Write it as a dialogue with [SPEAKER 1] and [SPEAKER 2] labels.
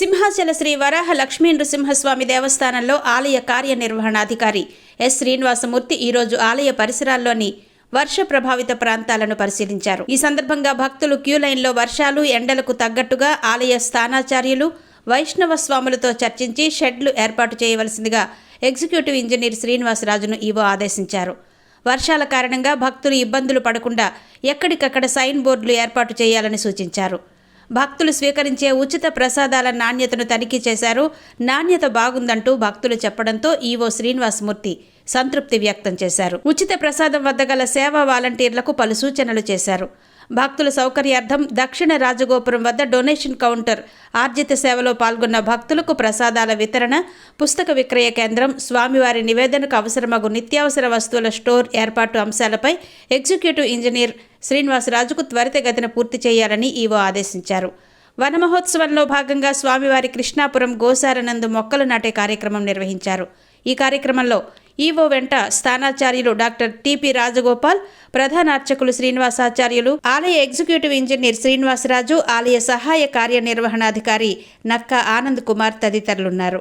[SPEAKER 1] సింహాచల శ్రీ వరాహ లక్ష్మీ నృసింహస్వామి దేవస్థానంలో ఆలయ కార్యనిర్వహణాధికారి ఎస్. శ్రీనివాసమూర్తి ఈరోజు ఆలయ పరిసరాల్లోని వర్ష ప్రభావిత ప్రాంతాలను పరిశీలించారు. ఈ సందర్భంగా భక్తులు క్యూ లైన్లో వర్షాలు ఎండలకు తగ్గట్టుగా ఆలయ స్థానాచార్యులు వైష్ణవ స్వాములతో చర్చించి షెడ్లు ఏర్పాటు చేయవలసిందిగా ఎగ్జిక్యూటివ్ ఇంజనీర్ శ్రీనివాసరాజును ఈవో ఆదేశించారు. వర్షాల కారణంగా భక్తులు ఇబ్బందులు పడకుండా ఎక్కడికక్కడ సైన్ బోర్డులు ఏర్పాటు చేయాలని సూచించారు. భక్తులు స్వీకరించే ఉచిత ప్రసాదాల నాణ్యతను తనిఖీ చేశారు. నాణ్యత బాగుందంటూ భక్తులు చెప్పడంతో ఈవో శ్రీనివాసమూర్తి సంతృప్తి వ్యక్తం చేశారు. ఉచిత ప్రసాదం వద్ద గల సేవా వాలంటీర్లకు పలు సూచనలు చేశారు. భక్తుల సౌకర్యార్థం దక్షిణ రాజగోపురం వద్ద డొనేషన్ కౌంటర్. ఆర్జిత సేవలో పాల్గొన్న భక్తులకు ప్రసాదాల వితరణ పుస్తక విక్రయ కేంద్రం స్వామివారి నివేదనకు అవసరమగు నిత్యావసర వస్తువుల స్టోర్ ఏర్పాటు అంశాలపై ఎగ్జిక్యూటివ్ ఇంజనీర్ శ్రీనివాసరాజుకు త్వరితగతిన పూర్తి చేయాలని ఈవో ఆదేశించారు. వన మహోత్సవంలో భాగంగా స్వామివారి కృష్ణాపురం గోసారనందు మొక్కలు నాటే కార్యక్రమం నిర్వహించారు. ఈ కార్యక్రమంలో ఈవో వెంట స్థానాచార్యులు డాక్టర్ టిపి రాజగోపాల్ ప్రధాన అర్చకులు శ్రీనివాసాచార్యులు ఆలయ ఎగ్జిక్యూటివ్ ఇంజనీర్ శ్రీనివాసరాజు ఆలయ సహాయ కార్యనిర్వహణాధికారి నక్క ఆనంద్ కుమార్ తదితరులున్నారు.